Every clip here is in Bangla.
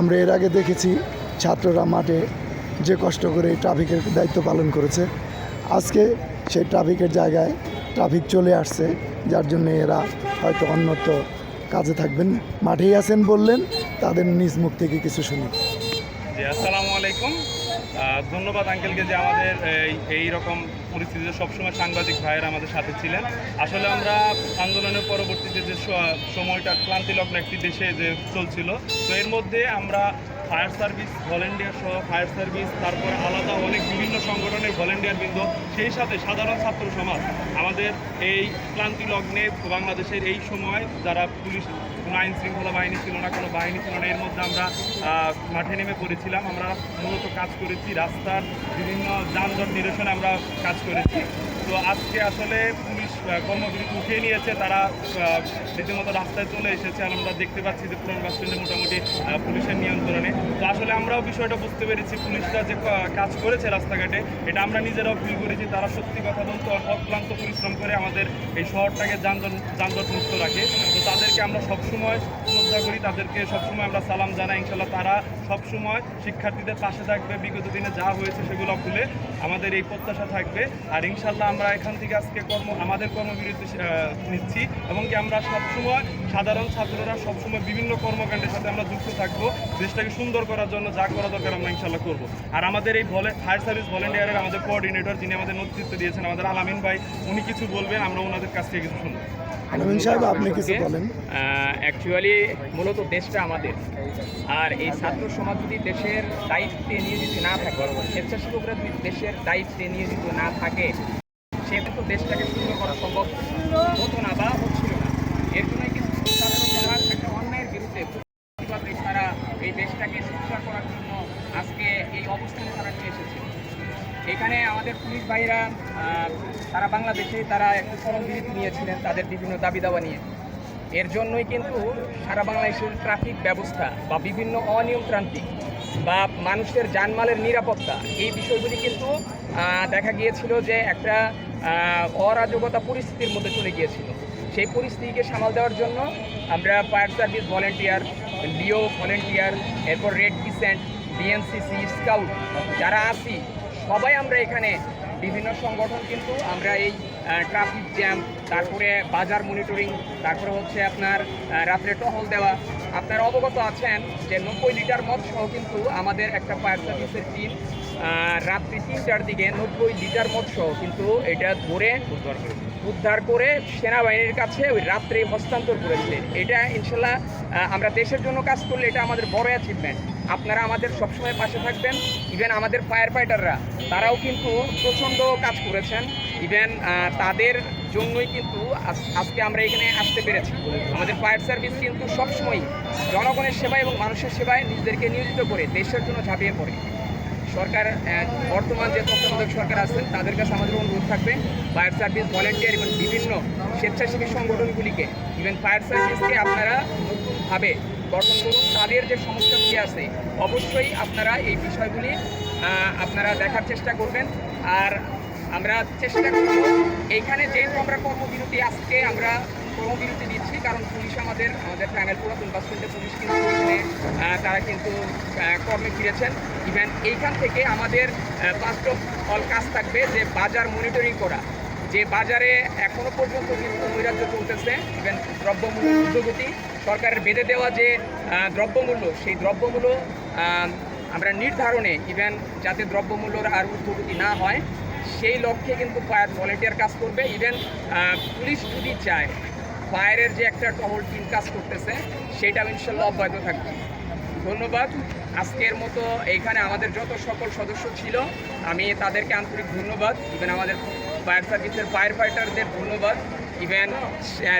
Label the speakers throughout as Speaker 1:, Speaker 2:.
Speaker 1: আমরা এর আগে দেখেছি ছাত্ররা মাঠে যে কষ্ট করে ট্রাফিকের দায়িত্ব পালন করেছে। আজকে সেই ট্রাফিকের জায়গায় ট্রাফিক চলে আসছে, যার জন্য এরা হয়তো অন্যত্র কাজে থাকবেন। মাঠেই আছেন বললেন, তাদের নিজ মুখ থেকে কিছু শুনি।
Speaker 2: আলাইকুম। ধন্যবাদ আঙ্কেলকে যে আমাদের এই রকম পরিস্থিতিতে সবসময় সাংবাদিক ভাইয়েরা আমাদের সাথে ছিলেন। আসলে আমরা আন্দোলনের পরবর্তীতে যে সময়টা ক্লান্তিলগ্ন একটি দেশে যে চলছিল, তো এর মধ্যে আমরা ফায়ার সার্ভিস ভলেন্টিয়ার সহ ফায়ার সার্ভিস তারপর আলাদা অনেক বিভিন্ন সংগঠনের ভলেন্টিয়ার বৃন্দ, সেই সাথে সাধারণ ছাত্র সমাজ, আমাদের এই ক্লান্তি লগ্নে বাংলাদেশের এই সময় যারা পুলিশ কোনো আইন শৃঙ্খলা বাহিনী ছিল না, কোনো বাহিনী ছিল না, এর মধ্যে আমরা মাঠে নেমে পড়েছিলাম। আমরা মূলত কাজ করেছি রাস্তার বিভিন্ন যানজট নিরসনে আমরা কাজ করেছি। তো আজকে আসলে পুলিশ আহ, কর্মবিরতি উঠিয়ে নিয়েছে তারা রীতিমতো রাস্তায় চলে এসেছে আর আমরা দেখতে পাচ্ছি যে পুরান বাস স্ট্যান্ডে মোটামুটি পুলিশের নিয়ন্ত্রণে। তো আসলে আমরাও বিষয়টা বুঝতে পেরেছি পুলিশরা যে কাজ করেছে রাস্তাঘাটে এটা আমরা নিজেরাও ফিল করেছি। তারা সত্যি কথা বলতে অক্লান্ত পরিশ্রম করে আমাদের এই শহরটাকে যানজট যানজট মুক্ত রাখে। তো তাদেরকে আমরা সবসময় শ্রদ্ধা করি তাদেরকে সবসময় আমরা সালাম জানাই। ইনশাল্লাহ তারা সবসময় শিক্ষার্থীদের পাশে থাকবে। বিগত দিনে যা হয়েছে সেগুলো ভুলে আমাদের এই প্রত্যাশা থাকবে। আর ইনশাল্লাহ আমরা এখান থেকে আজকে কর্ম আমাদের কর্মবিরতি নিচ্ছি। এবং কি আমরা সবসময় সাধারণ ছাত্ররা সবসময় বিভিন্ন কর্মকাণ্ডের সাথে আমরা যুক্ত থাকব। দেশটাকে সুন্দর করার জন্য যা করা দরকার আমরা ইনশাল্লাহ করব। আর আমাদের এই ভলে ফায়ার সার্ভিস ভলেন্টিয়ারের আমাদের কোঅর্ডিনেটর যিনি আমাদের নেতৃত্ব দিয়েছেন আমাদের আলামিন ভাই উনি কিছু বলবেন আমরা ওনাদের কাছ থেকে কিছু শুনব।
Speaker 1: আলমিন সাহেব আপনি কিছু বলেন।
Speaker 3: অ্যাকচুয়ালি মূলত দেশটা আমাদের। আর এই ছাত্র সমাজ যদি দেশের দায়িত্বে নিয়োজিত না থাকে স্বেচ্ছাসেবকরা যদি দেশের দায়িত্বে নিয়োজিত না থাকে সেক্ষেত্রে দেশটাকে সুন্দর করা সম্ভব হতো না বা হচ্ছিল না। এর জন্যই কিন্তু সমাজ একটা অন্যায়ের বিরুদ্ধে প্রতিবাদে তারা এই দেশটাকে শিক্ষা করার জন্য আজকে এই অবস্থানে তারা নিয়ে এসেছে। এখানে আমাদের পুলিশ ভাইরা সারা বাংলাদেশে তারা একটু কর্মবিরতি নিয়েছিলেন তাদের বিভিন্ন দাবি দাওয়া নিয়ে। এর জন্যই কিন্তু সারা বাংলাদেশের ট্রাফিক ব্যবস্থা বা বিভিন্ন অনিয়মতান্ত্রিক বা মানুষের জানমালের নিরাপত্তা, এই বিষয়গুলি কিন্তু দেখা গিয়েছিল যে একটা অরাজকতা পরিস্থিতির মধ্যে চলে গিয়েছিল। সেই পরিস্থিতিকে সামাল দেওয়ার জন্য আমরা fire service volunteer, Leo volunteer, এরপর রেড ক্রিসেন্ট, বিএনসিসি, স্কাউট, যারা আছি, সবাই আমরা এখানে বিভিন্ন সংগঠন কিন্তু আমরা এই ট্রাফিক জ্যাম তারপরে বাজার মনিটরিং তারপরে হচ্ছে আপনার রাত্রে টহল দেওয়া। আপনারা অবগত আছেন যে নব্বই লিটার মদ সহ কিন্তু আমাদের একটা ফায়ার সার্ভিসের টিম রাত্রি তিনটার দিকে নব্বই লিটার মদ সহ কিন্তু এটা ধরে
Speaker 2: উদ্ধার করে
Speaker 3: উদ্ধার করে সেনাবাহিনীর কাছে ওই রাত্রে হস্তান্তর করেছে। এটা ইনশাল্লাহ আমরা দেশের জন্য কাজ করলে এটা আমাদের বড় অ্যাচিভমেন্ট আপনারা আমাদের সবসময় পাশে থাকবেন। ইভেন আমাদের ফায়ার ফাইটাররা তারাও কিন্তু প্রচণ্ড কাজ করেছেন। ইভেন তাদের জন্যই কিন্তু আজকে আমরা এখানে আসতে পেরেছি। আমাদের ফায়ার সার্ভিস কিন্তু সবসময় জনগণের সেবায় এবং মানুষের সেবায় নিজেদেরকে নিয়োজিত করে, দেশের জন্য ঝাঁপিয়ে পড়ে। সরকার বর্তমান যে তত্ত্বাবধায়ক সরকার আছেন, তাদের কাছে আমাদের অনুরোধ থাকবে, ফায়ার সার্ভিস ভলেন্টিয়ার এবং বিভিন্ন স্বেচ্ছাসেবী সংগঠনগুলিকে ইভেন ফায়ার সার্ভিসকে আপনারা নতুনভাবে গঠন করুন। তাদের যে সমস্যাগুলি আছে, অবশ্যই আপনারা এই বিষয়গুলি আপনারা দেখার চেষ্টা করবেন। আর আমরা চেষ্টা করব, এইখানে যেহেতু আমরা কর্মবিরতি আজকে আমরা কর্মবিরতি দিচ্ছি কারণ পুলিশ আমাদের আমাদের প্যানেল পুরাতন বাস স্ট্যান্ডে পুলিশ কিন্তু এখানে তারা কিন্তু কর্মে ফিরেছেন। ইভেন এইখান থেকে আমাদের ফার্স্ট অফ অল কাজ থাকবে যে বাজার মনিটরিং করা। যে বাজারে এখনও পর্যন্ত কিন্তু নৈরাজ্য চলতেছে ইভেন দ্রব্যমূল্য ঊর্ধ্বগতি সরকারের বেঁধে দেওয়া যে দ্রব্যমূল্য, সেই দ্রব্যমূল্য আমরা নির্ধারণে ইভেন যাতে দ্রব্যমূল্যর আর ঊর্ধ্বগতি না হয়, সেই লক্ষ্যে কিন্তু ফায়ার ভলেন্টিয়ার কাজ করবে। ইভেন পুলিশ যদি চায় ফায়ারের যে একটা টহল টিম কাজ করতেছে, সেটাও ইনশাল্লাহ অব্যাহত থাকবে। ধন্যবাদ। আজকের মতো এইখানে আমাদের যত সকল সদস্য ছিল, আমি তাদেরকে আন্তরিক ধন্যবাদ। ইভেন আমাদের ফায়ার সার্ভিসের ফায়ার ফাইটারদের ধন্যবাদ even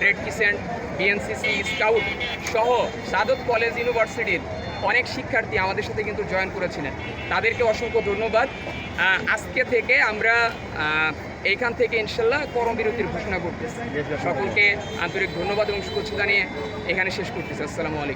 Speaker 3: red crescent BNCC scout সহ সাদত কলেজ ইউনিভার্সিটির অনেক শিক্ষার্থী আমাদের সাথে কিন্তু জয়েন করেছিলেন। তাদেরকে অসংখ্য ধন্যবাদ। আজকে থেকে আমরা এইখান থেকে ইনশাল্লাহ কর্মবিরতির ঘোষণা করতেছে। সকলকে আন্তরিক ধন্যবাদ এবং শুভেচ্ছা জানিয়ে এখানে শেষ করতেছি। আসসালামু আলাইকুম।